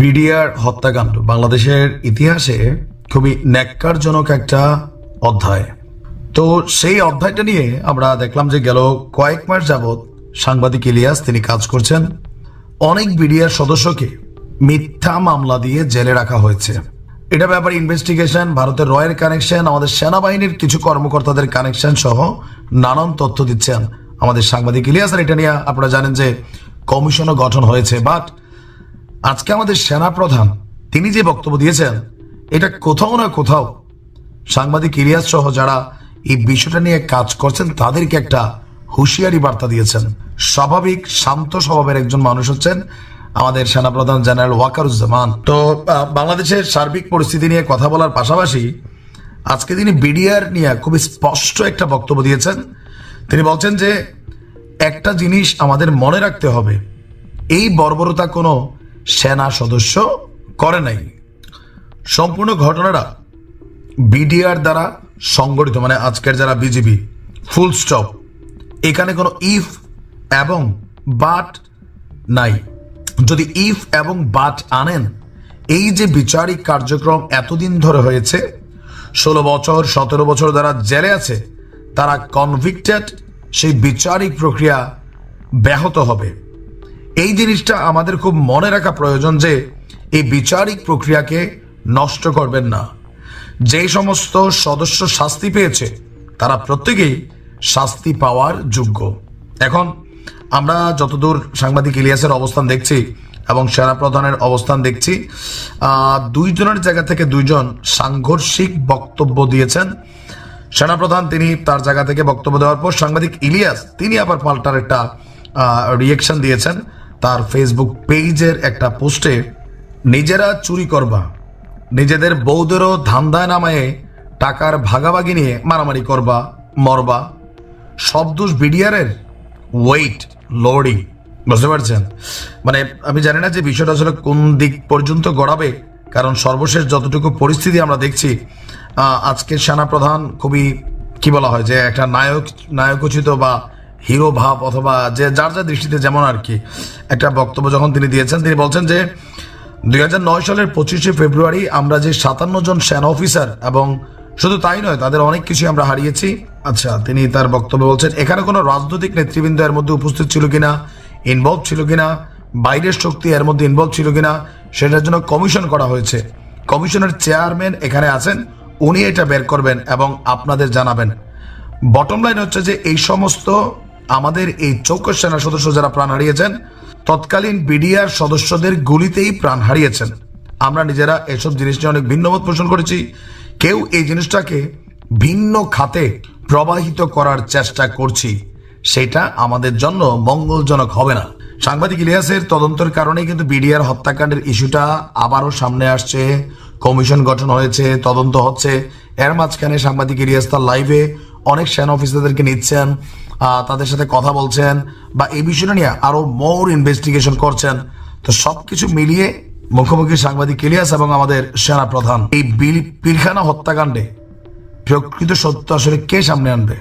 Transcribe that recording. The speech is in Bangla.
বিডিআর হত্যাকাণ্ড। বাংলাদেশের ইতিহাসে খুবই ন্যাক্কারজনক একটা অধ্যায়। তো সেই অধ্যায়টা নিয়ে আমরা দেখলাম যে গেল কয়েক মাস যাবৎ সাংবাদিক ইলিয়াস তিনি কাজ করছেন। অনেক বিডিআর সদস্যকে মিথ্যা মামলা দিয়ে জেলে রাখা হয়েছে। এটা ব্যাপারে ইনভেস্টিগেশন ভারতের রয়ের কানেকশন আমাদের সেনাবাহিনীর কিছু কর্মকর্তাদের কানেকশন সহ নানান তথ্য দিচ্ছেন আমাদের সাংবাদিক ইলিয়াস। আর এটা নিয়ে আপনারা জানেন যে কমিশনও গঠন হয়েছে বাট আজকে আমাদের সেনা প্রধান তিনি যে বক্তব্য দিয়েছেন, এটা কোথাও না কোথাও সাংবাদিক ইলিয়াস সহ যারা এই বিষয়টা নিয়ে কাজ করছেন, তাদেরকে একটা হুঁশিয়ারি বার্তা দিয়েছেন। স্বাভাবিক, শান্ত স্বভাবের একজন মানুষ হচ্ছেন আমাদের সেনাপ্রধান জেনারেল ওয়াকারুজ্জামান। তো বাংলাদেশের সার্বিক পরিস্থিতি নিয়ে কথা বলার পাশাপাশি আজকে তিনি বিডিআর নিয়ে খুবই স্পষ্ট একটা বক্তব্য দিয়েছেন। তিনি বলছেন যে, একটা জিনিস আমাদের মনে রাখতে হবে, এই বর্বরতা কোনো সেনা সদস্য করে নাই। সম্পূর্ণ ঘটনাটা বিডিআর দ্বারা সংগঠিত মানে আজকের যারা বিজেপি ফুল স্টপ এখানে কোনো ইফ এবং বাট নাই। যদি ইফ এবং বাট আনেন, এই যে বিচারিক কার্যক্রম এতদিন ধরে হয়েছে, ষোলো বছর, সতেরো বছর যারা জেলে আছে, তারা কনভিক্টেড সেই বিচারিক প্রক্রিয়া ব্যাহত হবে। এই জিনিসটা আমাদের খুব মনে রাখা প্রয়োজন যে এই বিচারিক প্রক্রিয়াকে নষ্ট করবেন না। যেই সমস্ত সদস্য শাস্তি পেয়েছে, তারা প্রত্যেকেই শাস্তি পাওয়ার যোগ্য। এখন আমরা যতদূর সাংবাদিক ইলিয়াসের অবস্থান দেখছি এবং সেনা প্রধানের অবস্থান দেখছি দুইজনের জায়গা থেকে দুইজন সাংঘর্ষিক বক্তব্য দিয়েছেন। সেনাপ্রধান তিনি তার জায়গা থেকে বক্তব্য দেওয়ার পর সাংবাদিক ইলিয়াস, তিনি আবার পাল্টার একটা রিয়েকশন দিয়েছেন। তার ফেসবুক পেজের একটা পোস্টে, নিজেরা চুরি করবা। নিজেদের বৌদেরও ধান্দায় নামায়ে টাকার ভাগাভাগি নিয়ে মারামারি করবা, মরবা। সব দোষ বিডিআরের ওয়েট লোডিং বুঝতে পারছেন? মানে আমি জানি না যে বিষয়টা আসলে কোন দিক পর্যন্ত গড়াবে, কারণ সর্বশেষ যতটুকু পরিস্থিতি আমরা দেখছি আজকের সেনাপ্রধান খুবই, কি বলা হয় যে, একটা নায়ক, নায়কোচিত বা হিরো ভাব অথবা যে যার যার দৃষ্টিতে যেমন আর কি একটা বক্তব্য যখন তিনি দিয়েছেন, তিনি বলছেন যে দু হাজার নয় সালের পঁচিশে ফেব্রুয়ারি আমরা যে সাতান্ন জন সেনা অফিসার এবং শুধু তাই নয়, তাদের অনেক কিছু আমরা হারিয়েছি। আচ্ছা তিনি তার বক্তব্য বলছেন, এখানে কোনো রাজনৈতিক নেতৃবৃন্দ এর মধ্যে উপস্থিত ছিল কিনা ইনভলভ ছিল কিনা, বাইরের শক্তি এর মধ্যে ইনভলভ ছিল কিনা, সেটার জন্য কমিশন করা হয়েছে। কমিশনের চেয়ারম্যান এখানে আছেন, উনি এটা বের করবেন এবং আপনাদের জানাবেন। বটম লাইন হচ্ছে যে এই সমস্ত আমাদের এই চৌকস সেনা সদস্য যারা প্রাণ হারিয়েছেন, তৎকালীন বিডিআর সদস্যদের গুলিতেই প্রাণ হারিয়েছেন। আমরা নিজেরা এসব জিনিস নিয়ে অনেক ভিন্নমত পোষণ করেছি। কেউ এই জিনিসটাকে ভিন্ন খাতে প্রবাহিত করার চেষ্টা করছি। সেটা আমাদের জন্য মঙ্গলজনক হবে না। সাংবাদিক ইলিয়াসের তদন্তের কারণে কিন্তু বিডিআর হত্যাকাণ্ডের ইস্যুটা আবারও সামনে আসছে। কমিশন গঠন হয়েছে, তদন্ত হচ্ছে। এর মাঝখানে সাংবাদিক ইলিয়াস তার লাইভে অনেক সেনা অফিসারদেরকে নিচ্ছেন। তাদের সাথে কথা বলছেন বা এই বিষয়টা নিয়ে আরও মোর ইনভেস্টিগেশন করছেন। তো সবকিছু মিলিয়ে মুখোমুখি সাংবাদিক ইলিয়াস এবং আমাদের সেনা প্রধান এই বিল পিলখানা হত্যাকাণ্ডে প্রকৃত সত্য আসলে কে সামনে আনবে?